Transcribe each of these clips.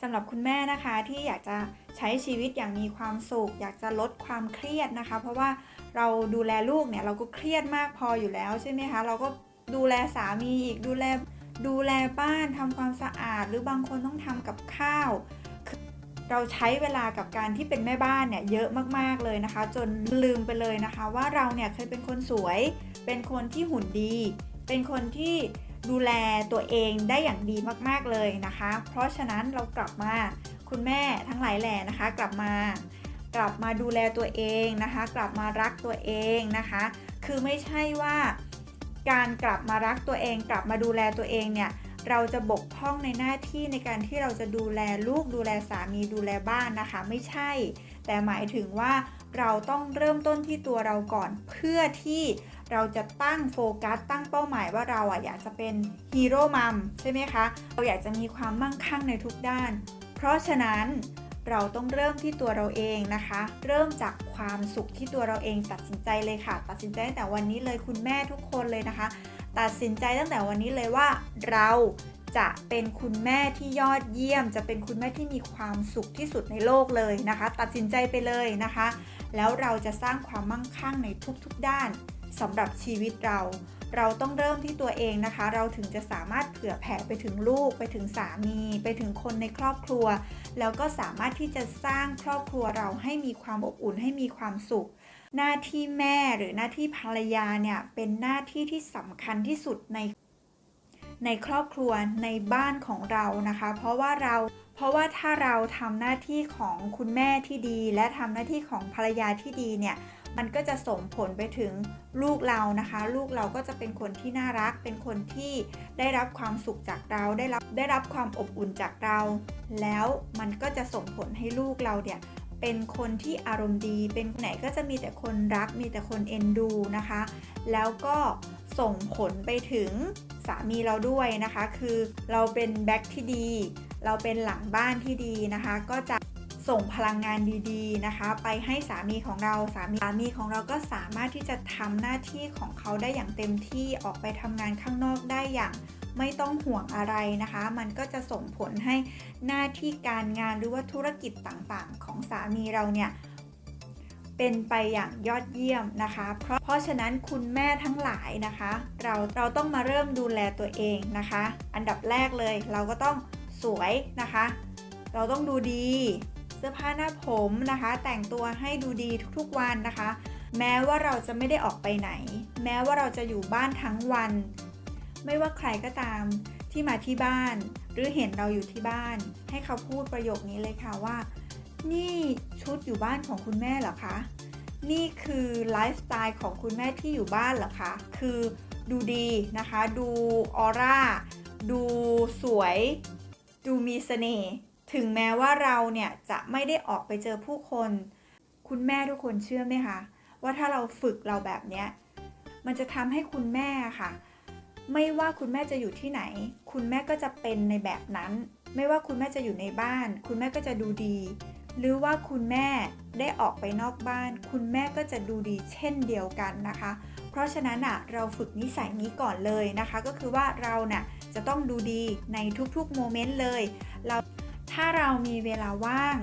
สำหรับคุณแม่นะคะที่อยากจะใช้ชีวิตอย่างมีความสุข อยากจะลดความเครียดนะคะ เพราะว่าเราดูแลลูกเนี่ยเราก็เครียดมากพออยู่แล้วใช่ไหมคะเราก็ดูแลสามีอีกดูแลดูแลบ้านทำความสะอาด หรือบางคนต้องทำกับข้าว เราใช้เวลากับการที่เป็นแม่บ้านเนี่ยเยอะมากๆเลยนะคะ จนลืมไปเลยนะคะ ว่าเราเนี่ยเคยเป็นคนสวย เป็นคนที่หุ่นดี เป็นคนที่ ดูแลตัวเองได้อย่างดีมากๆเลยนะคะ เพราะฉะนั้นเรากลับมาคุณแม่ทั้งหลายแหล่นะคะ กลับมากลับมาดูแลตัวเองนะคะ กลับมารักตัวเองนะคะ คือไม่ใช่ว่าการกลับมารักตัวเอง กลับมาดูแลตัวเองเนี่ยเราจะบกพร่องในหน้าที่ในการที่เราจะดูแลลูกดูแลสามีดูแลบ้านนะคะ ไม่ใช่ แต่หมายถึงว่าเราต้องเริ่มต้นที่ตัวเราก่อนเพื่อที่ เราจะตั้งโฟกัสตั้งเป้าหมายว่าเราอะอยากจะเป็นฮีโร่มัมใช่ไหมคะ เราอยากจะมีความมั่งคั่งในทุกด้าน เพราะฉะนั้นเราต้องเริ่มที่ตัวเราเองนะคะ เริ่มจากความสุขที่ตัวเราเองตัดสินใจเลยค่ะ ตัดสินใจตั้งแต่วันนี้เลยคุณแม่ทุกคนเลยนะคะ ตัดสินใจตั้งแต่วันนี้เลยว่าเราจะเป็นคุณแม่ที่ยอดเยี่ยม จะเป็นคุณแม่ที่มีความสุขที่สุดในโลกเลยนะคะ ตัดสินใจไปเลยนะคะ แล้วเราจะสร้างความมั่งคั่งในทุกๆด้าน สำหรับชีวิตเรา เราต้องเริ่มที่ตัวเองนะคะ เราถึงจะสามารถเผื่อแผ่ไปถึงลูก ไปถึงสามี ไปถึงคนในครอบครัว แล้วก็สามารถที่จะสร้างครอบครัวเราให้มีความอบอุ่นให้มีความสุข หน้าที่แม่หรือหน้าที่ภรรยาเนี่ยเป็นหน้าที่ที่สำคัญที่สุดในในครอบครัวในบ้านของเรานะคะ เพราะว่าเราเพราะว่าถ้าเราทำหน้าที่ของคุณแม่ที่ดี และทำหน้าที่ของภรรยาที่ดีเนี่ย มันก็จะส่งผลไปถึงลูกเรานะคะ ลูกเราก็จะเป็นคนที่น่ารัก เป็นคนที่ได้รับความสุขจากเรา ได้รับได้รับความอบอุ่นจากเรา แล้วมันก็จะส่งผลให้ลูกเราเนี่ยเป็นคนที่อารมณ์ดี เป็นไหนก็จะมีแต่คนรัก มีแต่คนเอ็นดูนะคะ แล้วก็ส่งผลไปถึงสามีเราด้วยนะคะ คือเราเป็นแบ็คที่ดี เราเป็นหลังบ้านที่ดีนะคะ ก็จะ ส่งพลังงานดีๆนะคะ ไปให้สามีของเราสามีสามีของเราก็สามารถที่จะทำหน้าที่ของเขาได้อย่างเต็มที่ออกไปทำงานข้างนอกได้อย่างไม่ต้องห่วงอะไรนะคะ มันก็จะส่งผลให้หน้าที่การงานหรือว่าธุรกิจต่างๆ ของสามีเราเนี่ยเป็นไปอย่างยอดเยี่ยมนะคะ เพราะเพราะฉะนั้นคุณแม่ทั้งหลายนะคะ เราเราต้องมาเริ่มดูแลตัวเองนะคะ อันดับแรกเลยเราก็ต้องสวยนะคะ เราต้องดูดี เสื้อผ้าหน้าผมนะคะ แต่งตัวให้ดูดีทุกๆวันนะคะ แม้ว่าเราจะไม่ได้ออกไปไหน แม้ว่าเราจะอยู่บ้านทั้งวัน ไม่ว่าใครก็ตามที่มาที่บ้าน หรือเห็นเราอยู่ที่บ้าน ให้เขาพูดประโยคนี้เลยค่ะว่า นี่ชุดอยู่บ้านของคุณแม่เหรอคะนี่คือไลฟ์สไตล์ของคุณแม่ที่อยู่บ้านเหรอคะ คือดูดีนะคะ ดูออร่า ดูสวย ดูมีเสน่ห์ ถึงแม้ว่าเราเนี่ยจะไม่ได้ออกไปเจอผู้คน คุณแม่ทุกคนเชื่อไหมคะว่าถ้าเราฝึกเราแบบเนี้ยมันจะทำให้คุณแม่ค่ะ ไม่ว่าคุณแม่จะอยู่ที่ไหน คุณแม่ก็จะเป็นในแบบนั้น ไม่ว่าคุณแม่จะอยู่ในบ้าน คุณแม่ก็จะดูดี หรือว่าคุณแม่ได้ออกไปนอกบ้าน คุณแม่ก็จะดูดีเช่นเดียวกันนะคะ เพราะฉะนั้นอะเราฝึกนิสัยนี้ก่อนเลยนะคะ ก็คือว่าเราน่ะจะต้องดูดีในทุกๆโมเมนต์เลย เรา ถ้าเรามีเวลาว่าง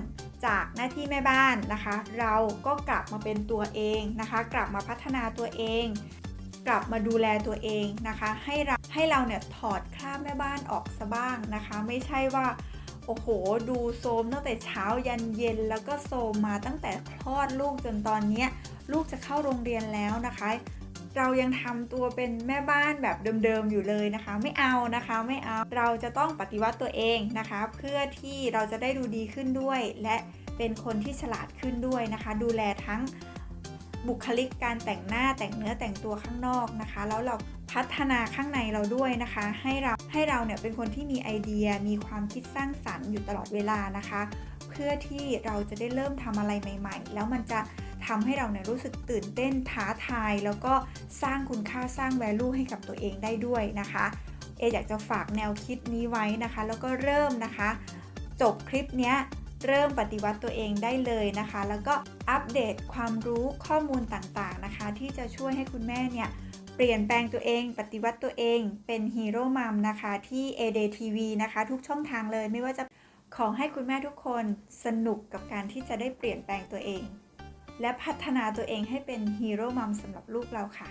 จากหน้าที่แม่บ้านนะคะ เราก็กลับมาเป็นตัวเองนะคะ กลับมาพัฒนาตัวเอง กลับมาดูแลตัวเองนะคะ ให้เราให้เราเนี่ยถอดคราบแม่บ้านออกซะบ้างนะคะ ไม่ใช่ว่าโอ้โห ดูโซมตั้งแต่เช้ายันเย็น แล้วก็โซมมาตั้งแต่คลอดลูกจนตอนนี้ลูกจะเข้าโรงเรียนแล้วนะคะ เรายังทำตัวเป็นแม่บ้านแบบเดิมๆอยู่เลยนะคะ ไม่เอานะคะไม่เอาเราจะต้องปฏิวัติตัวเองนะคะ เพื่อที่เราจะได้ดูดีขึ้นด้วย และเป็นคนที่ฉลาดขึ้นด้วยนะคะ ดูแลทั้งบุคลิกการแต่งหน้าแต่งเนื้อแต่งตัวข้างนอกนะคะ แล้วเราพัฒนาข้างในเราด้วยนะคะ ให้เราให้เราเนี่ยเป็นคนที่มีไอเดียมีความคิดสร้างสรรค์อยู่ตลอดเวลานะคะ เพื่อที่เราจะได้เริ่มทำอะไรใหม่ ๆ แล้วมันจะ ทำให้เราเนี่ยรู้สึกตื่นเต้นท้าทาย แล้วก็สร้างคุณค่าสร้าง value ให้กับตัวเองได้ด้วยนะคะ เออยากจะฝากแนวคิดนี้ไว้นะคะ แล้วก็เริ่มนะคะ จบคลิปเนี้ยเริ่มปฏิวัติตัวเองได้เลยนะคะ แล้วก็อัปเดตความรู้ข้อมูลต่างๆนะคะ ที่จะช่วยให้คุณแม่เนี่ยเปลี่ยนแปลงตัวเอง ปฏิวัติตัวเองเป็นฮีโร่มัมนะคะที่ a d TV นะคะ ทุกช่องทางเลยไม่ว่าจะขอให้คุณแม่ทุกคนสนุกกับการที่จะได้เปลี่ยนแปลงตัวเอง และพัฒนาตัวเองให้เป็นฮีโร่มัมสำหรับลูกเราค่ะ